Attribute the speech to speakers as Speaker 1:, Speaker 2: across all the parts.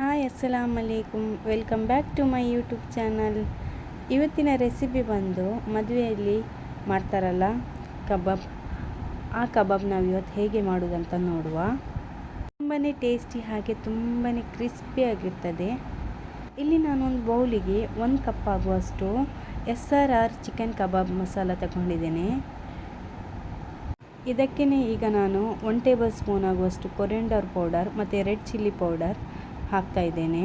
Speaker 1: Hi, ಅಸ್ಸಲಾಮ್ ಅಲೈಕುಮ್. Welcome back to my YouTube channel. ಇವತ್ತಿನ recipe ಬಂದು ಮದುವೆಯಲ್ಲಿ ಮಾಡ್ತಾರಲ್ಲ, ಕಬಾಬ್. ಆ ಕಬಾಬ್ ನಾವು ಇವತ್ತು ಹೇಗೆ ಮಾಡೋದಂತ ನೋಡುವ. ತುಂಬಾ ಟೇಸ್ಟಿ ಹಾಗೆ ತುಂಬಾ ಕ್ರಿಸ್ಪಿಯಾಗಿರ್ತದೆ ಇಲ್ಲಿ ನಾನೊಂದು ಬೌಲಿಗೆ ಒಂದು ಕಪ್ ಆಗುವಷ್ಟು S R R chicken kebab masala ತಗೊಂಡಿದ್ದೇನೆ. ಇದಕ್ಕೇ ಈಗ ನಾನು ಒನ್ ಟೇಬಲ್ ಸ್ಪೂನ್ ಆಗುವಷ್ಟು ಕೊರಿಯಂಡರ್ ಪೌಡರ್ ಮತ್ತು ರೆಡ್ ಚಿಲ್ಲಿ ಪೌಡರ್ ಹಾಕ್ತಾ ಇದ್ದೇನೆ.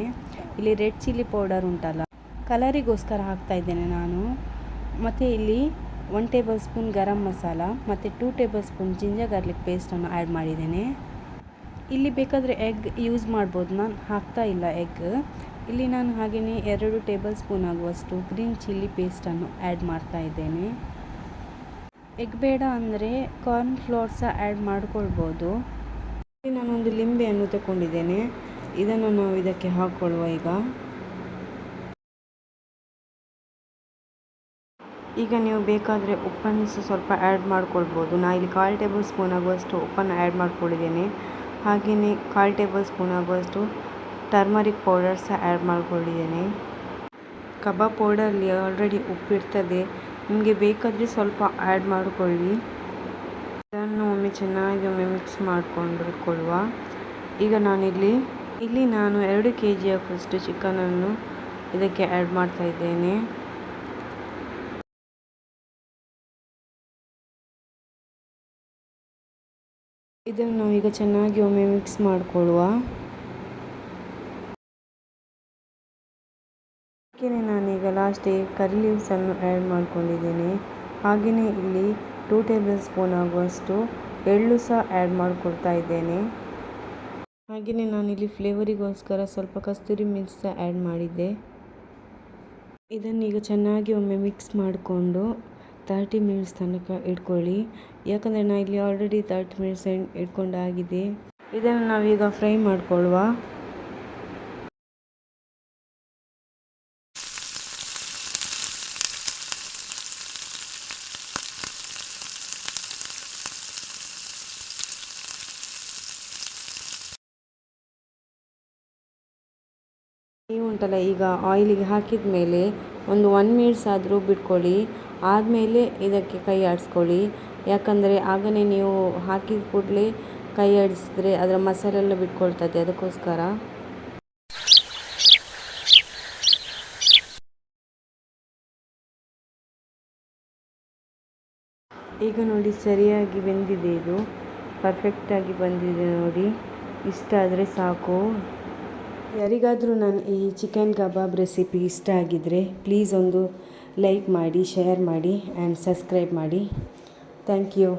Speaker 1: ಇಲ್ಲಿ ರೆಡ್ ಚಿಲ್ಲಿ ಪೌಡರ್ ಉಂಟಲ್ಲ, ಕಲರಿಗೋಸ್ಕರ ಹಾಕ್ತಾ ಇದ್ದೇನೆ ನಾನು. ಮತ್ತು ಇಲ್ಲಿ one tablespoon garam masala, ಮತ್ತು two tablespoon ginger garlic ಪೇಸ್ಟನ್ನು ಆ್ಯಡ್ ಮಾಡಿದ್ದೇನೆ. ಇಲ್ಲಿ ಬೇಕಾದರೆ ಎಗ್ ಯೂಸ್ ಮಾಡ್ಬೋದು. ನಾನು ಹಾಕ್ತಾ ಇಲ್ಲ ಎಗ್. ಇಲ್ಲಿ ನಾನು ಹಾಗೆಯೇ ಎರಡು ಟೇಬಲ್ ಸ್ಪೂನ್ ಆಗುವಷ್ಟು ಗ್ರೀನ್ ಚಿಲ್ಲಿ ಪೇಸ್ಟನ್ನು ಆ್ಯಡ್ ಮಾಡ್ತಾ ಇದ್ದೇನೆ. ಎಗ್ ಬೇಡ ಅಂದರೆ ಕಾರ್ನ್ ಫ್ಲೋರ್ ಸಹ ಆ್ಯಡ್ ಮಾಡ್ಕೊಳ್ಬೋದು ನಾನೊಂದು ಲಿಂಬೆಯನ್ನು ತಗೊಂಡಿದ್ದೇನೆ. ಇದನ್ನು ನಾವು ಇದಕ್ಕೆ ಹಾಕ್ಕೊಳ್ಳುವ ಈಗ. ಈಗ ನೀವು ಬೇಕಾದರೆ ಉಪ್ಪನ್ನು ಸಹ ಸ್ವಲ್ಪ ಆ್ಯಡ್ ಮಾಡ್ಕೊಳ್ಬೋದು. ನಾ ಇಲ್ಲಿ ಕಾಲು ಟೇಬಲ್ ಸ್ಪೂನ್ ಆಗುವಷ್ಟು ಉಪ್ಪನ್ನು ಆ್ಯಡ್ ಮಾಡ್ಕೊಂಡಿದ್ದೇನೆ. ಹಾಗೆಯೇ ಕಾಲು ಟೇಬಲ್ ಸ್ಪೂನ್ ಆಗುವಷ್ಟು ಟರ್ಮರಿಕ್ ಪೌಡರ್ ಸಹ ಆ್ಯಡ್ ಮಾಡ್ಕೊಂಡಿದ್ದೇನೆ. ಕಬಾಬ್ ಪೌಡರಲ್ಲಿ ಆಲ್ರೆಡಿ ಉಪ್ಪಿರ್ತದೆ. ನಿಮಗೆ ಬೇಕಾದರೆ ಸ್ವಲ್ಪ ಆ್ಯಡ್ ಮಾಡಿಕೊಳ್ಳಿ. ಇದನ್ನು ಒಮ್ಮೆ ಚೆನ್ನಾಗಿ ಒಮ್ಮೆ ಮಿಕ್ಸ್ ಮಾಡಿಕೊಂಡು ಈಗ ನಾನಿಲ್ಲಿ ಇಲ್ಲಿ ನಾನು ಎರಡು ಕೆ ಜಿ ಆಗುವಷ್ಟು ಚಿಕನನ್ನು ಇದಕ್ಕೆ ಆ್ಯಡ್ ಮಾಡ್ತಾ ಇದ್ದೇನೆ. ಇದನ್ನು ನಾವೀಗ ಚೆನ್ನಾಗಿ ಒಮ್ಮೆ ಮಿಕ್ಸ್ ಮಾಡಿಕೊಳ್ಳುವ. ಹಾಗೆಯೇ ನಾನೀಗ ಲಾಸ್ಟಿಗೆ ಕರಿ ಲೀವ್ಸನ್ನು ಆ್ಯಡ್ ಮಾಡ್ಕೊಂಡಿದ್ದೀನಿ. ಹಾಗೆಯೇ ಇಲ್ಲಿ ಟೂ ಟೇಬಲ್ ಸ್ಪೂನ್ ಆಗುವಷ್ಟು ಎಳ್ಳು ಸಹ ಆ್ಯಡ್ ಮಾಡಿಕೊಡ್ತಾ ಇದ್ದೇನೆ. ಹಾಗೆಯೇ ನಾನಿಲ್ಲಿ ಫ್ಲೇವರಿಗೋಸ್ಕರ ಸ್ವಲ್ಪ ಕಸ್ತೂರಿ ಮಿಕ್ಸ್ ಆ್ಯಡ್ ಮಾಡಿದ್ದೆ. ಇದನ್ನೀಗ ಚೆನ್ನಾಗಿ ಒಮ್ಮೆ ಮಿಕ್ಸ್ ಮಾಡಿಕೊಂಡು ತರ್ಟಿ ಮಿನಿಟ್ಸ್ ತನಕ ಇಟ್ಕೊಳ್ಳಿ. ಯಾಕಂದರೆ ನಾನು ಇಲ್ಲಿ ಆಲ್ರೆಡಿ ತರ್ಟಿ ಮಿನಿಟ್ಸ್ ಇಟ್ಕೊಂಡಾಗಿದೆ. ಇದನ್ನು ನಾವೀಗ ಫ್ರೈ ಮಾಡಿಕೊಳ್ಳುವ. ನೀವು ಉಂಟಲ್ಲ, ಈಗ ಆಯಿಲಿಗೆ ಹಾಕಿದ ಮೇಲೆ ಒಂದು ಒನ್ ಮಿನಿಟ್ಸ್ ಆದರೂ ಬಿಟ್ಕೊಳ್ಳಿ. ಆದಮೇಲೆ ಇದಕ್ಕೆ ಕೈ ಆಡಿಸ್ಕೊಳ್ಳಿ. ಯಾಕಂದರೆ ಆಗಲೇ ನೀವು ಹಾಕಿದ ಕೂಡಲೇ ಕೈ ಆಡಿಸಿದ್ರೆ ಅದರ ಮಸಾಲೆಲ್ಲ ಬಿಟ್ಕೊಳ್ತದೆ ಅದಕ್ಕೋಸ್ಕರ. ಈಗ ನೋಡಿ ಸರಿಯಾಗಿ ಬೆಂದಿದೆ ಇದು. ಪರ್ಫೆಕ್ಟಾಗಿ ಬಂದಿದೆ ನೋಡಿ. ಇಷ್ಟ ಆದರೆ ಸಾಕು. ಯಾರಿಗಾದರೂ ನಾನು ಈ ಚಿಕನ್ ಕಬಾಬ್ ರೆಸಿಪಿ ಇಷ್ಟ ಆಗಿದ್ದರೆ ಪ್ಲೀಸ್ ಒಂದು ಲೈಕ್ ಮಾಡಿ, ಶೇರ್ ಮಾಡಿ ಆ್ಯಂಡ್ ಸಬ್ಸ್ಕ್ರೈಬ್ ಮಾಡಿ. Thank you.